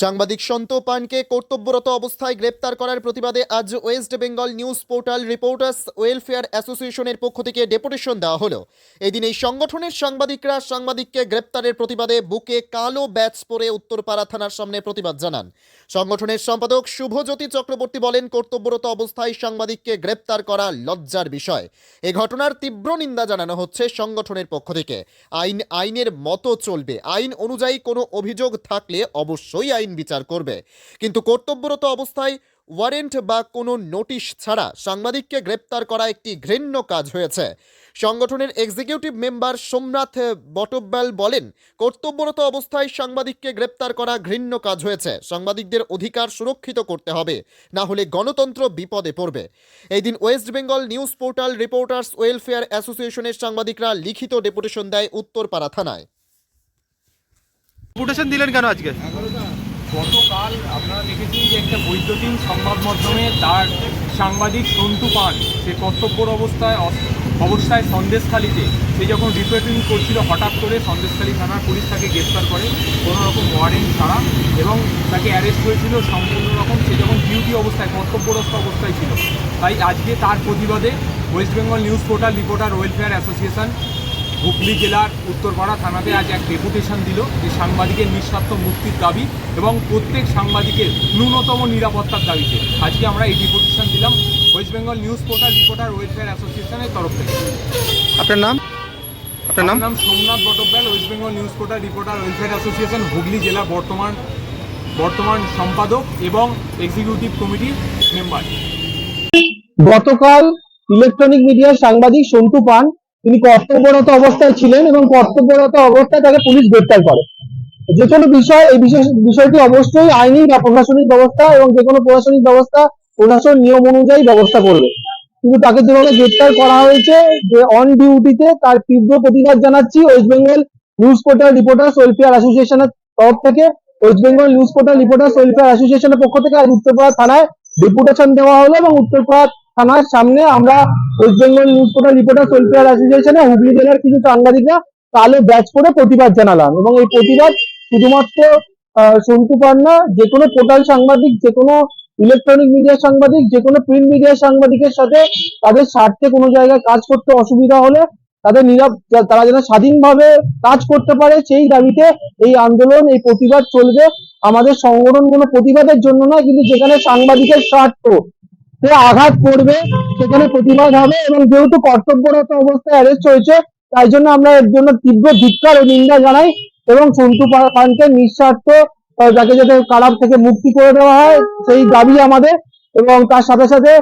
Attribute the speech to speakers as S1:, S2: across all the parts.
S1: সাংবাদিক সন্ত পানকে কর্তব্যরত অবস্থায় গ্রেপ্তার করার প্রতিবাদে আজ West Bengal news portal reporters welfare অ্যাসোসিয়েশনের পক্ষ থেকে ডেপুটেশন দেওয়া হলো। এদিন এই সংগঠনের সাংবাদিকরা সাংবাদিককে গ্রেপ্তারের প্রতিবাদে বুকে কালো ব্যাচ পরে উত্তরপাড়া থানার সামনে প্রতিবাদ জানান। সংগঠনের সম্পাদক শুভজ্যোতি চক্রবর্তী বলেন, কর্তব্যরত অবস্থায় সাংবাদিককে গ্রেপ্তার করা লজ্জার বিষয়। এ ঘটনার তীব্র নিন্দা জানানো হচ্ছে সংগঠনের পক্ষ থেকে। আইন, আইনের মতো চলবে। আইন অনুযায়ী কোনো অভিযোগ থাকলে অবশ্যই আইন বিচার করবে। কিন্তু কর্তব্যরত অবস্থায় ওয়ারেন্ট বা কোনো নোটিশ ছাড়া সাংবাদিককে গ্রেপ্তার করা একটি ঘৃণ্য কাজ হয়েছে। সংগঠনের এক্সিকিউটিভ মেম্বার সোমনাথ বটব্যাল বলেন, কর্তব্যরত অবস্থায় সাংবাদিককে গ্রেপ্তার করা ঘৃণ্য কাজ হয়েছে। সাংবাদিকদের অধিকার সুরক্ষিত করতে হবে, না হলে গণতন্ত্র বিপদে পড়বে। এই দিন West Bengal news portal reporters welfare অ্যাসোসিয়েশনের সাংবাদিকরা লিখিত ডেপুটেশন দেয় উত্তরপাড়া থানায়।
S2: ডেপুটেশন দিলেন কেন আজকে?
S3: গতকাল আপনারা দেখেছি যে একটা বৈদ্যুতিন সংবাদ মাধ্যমে তার সাংবাদিক সন্তু পান সে কর্তব্যর অবস্থায় অবস্থায় সন্দেশখালিতে, সে যখন রিপোর্টিং করছিল হঠাৎ করে সন্দেশখালী থানার পুলিশ তাকে গ্রেফতার করে কোনো রকম ওয়ারেন্ট ছাড়া এবং তাকে অ্যারেস্ট হয়েছিল সম্পূর্ণ রকম, সে যখন ডিউটি অবস্থায়, কর্তব্যরত অবস্থায় ছিল। তাই আজকে তার প্রতিবাদে West Bengal news portal, reporter, welfare association Hooghly জেলার উত্তরপাড়া থানাতে আজ এক ডেপুটেশন দিল যে সাংবাদিকের নিঃস্বার্থ মুক্তির দাবি এবং প্রত্যেক সাংবাদিকের ন্যূনতম নিরাপত্তার দাবিতে। আজকে আমরা এই ডেপুটেশন দিলাম West Bengal news portal reporter welfare অ্যাসোসিয়েশনের তরফ থেকে।
S2: আপনার নাম? আপনার নাম?
S3: নাম Somnath Batabyal West Bengal news portal reporter welfare association Hooghly জেলা বর্তমান বর্তমান সম্পাদক এবং এক্সিকিউটিভ কমিটির মেম্বার
S4: গতকাল ইলেকট্রনিক মিডিয়ার সাংবাদিক সন্তু পান তিনি কর্তব্যরত অবস্থায় ছিলেন এবং কর্তব্যরত অবস্থায় তাকে পুলিশ গ্রেপ্তার করে। যে কোনো বিষয়, এই বিষয় বিষয়টি অবশ্যই আইনি বা প্রশাসনিক ব্যবস্থা এবং যে কোনো প্রশাসনিক ব্যবস্থা প্রশাসন নিয়ম অনুযায়ী ব্যবস্থা করবে। কিন্তু তাকে যেভাবে গ্রেপ্তার করা হয়েছে, যে অন ডিউটিতে তার তীব্র প্রতিবাদ জানাচ্ছি West Bengal news portal reporters welfare অ্যাসোসিয়েশনের তরফ থেকে। West Bengal news portal reporters welfare অ্যাসোসিয়েশনের পক্ষ থেকে আজ উত্তরপাড়া থানায় ডেপুটেশন দেওয়া হলো এবং উত্তরপাড়া থানার সামনে আমরা West Bengal news portal reporters welfare অ্যাসোসিয়েশনে Hooghly জেলার কিছু সাংবাদিকরা কালো ব্যাচ করে প্রতিবাদ জানালাম এবং এই প্রতিবাদ শুধুমাত্র সন্তু পান্না যে কোনো পোর্টাল সাংবাদিক, যে কোনো ইলেকট্রনিক মিডিয়ার সাংবাদিক, যে কোনো প্রিন্ট মিডিয়ার সাংবাদিকের সাথে তাদের স্বার্থে কোনো জায়গায় কাজ করতে অসুবিধা হলে তাদের নিরাপ তারা যেন স্বাধীনভাবে কাজ করতে পারে সেই দাবিতে এই আন্দোলন, এই প্রতিবাদ চলবে। আমাদের সংগঠন কোনো প্রতিবাদের জন্য নয়, কিন্তু যেখানে সাংবাদিকের স্বার্থ সে আঘাত করবে সেখানে প্রতিবাদ হবে এবং যেহেতু কর্তব্যরত অবস্থায় অ্যারেস্ট হয়েছে, তাই জন্য আমরা এর জন্য তীব্র ধিক্কার ও নিন্দা জানাই এবং সন্তু পানকে নিঃস্বার্থ যাকে যাতে কারাপ থেকে মুক্তি করে দেওয়া হয়, সেই দাবি আমাদের এবং তার সাথে সাথে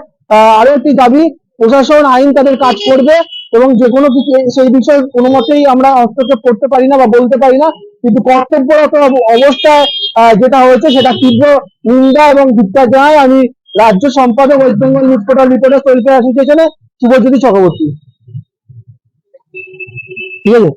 S4: আরও একটি দাবি, প্রশাসন, আইন তাদের কাজ করবে এবং যে কোনো কিছু সেই বিষয়ে কোনো মতেই আমরা হস্তক্ষেপ করতে পারি না বা বলতে পারি না। কিন্তু কর্তব্যরত অব- অবস্থায় যেটা হয়েছে সেটা তীব্র নিন্দা এবং ধিক্কার জানাই। আমি রাজ্য সম্পাদক West Bengal news portal reporters welfare অ্যাসোসিয়েশনে Subhajyoti Chakraborty. ঠিক আছে?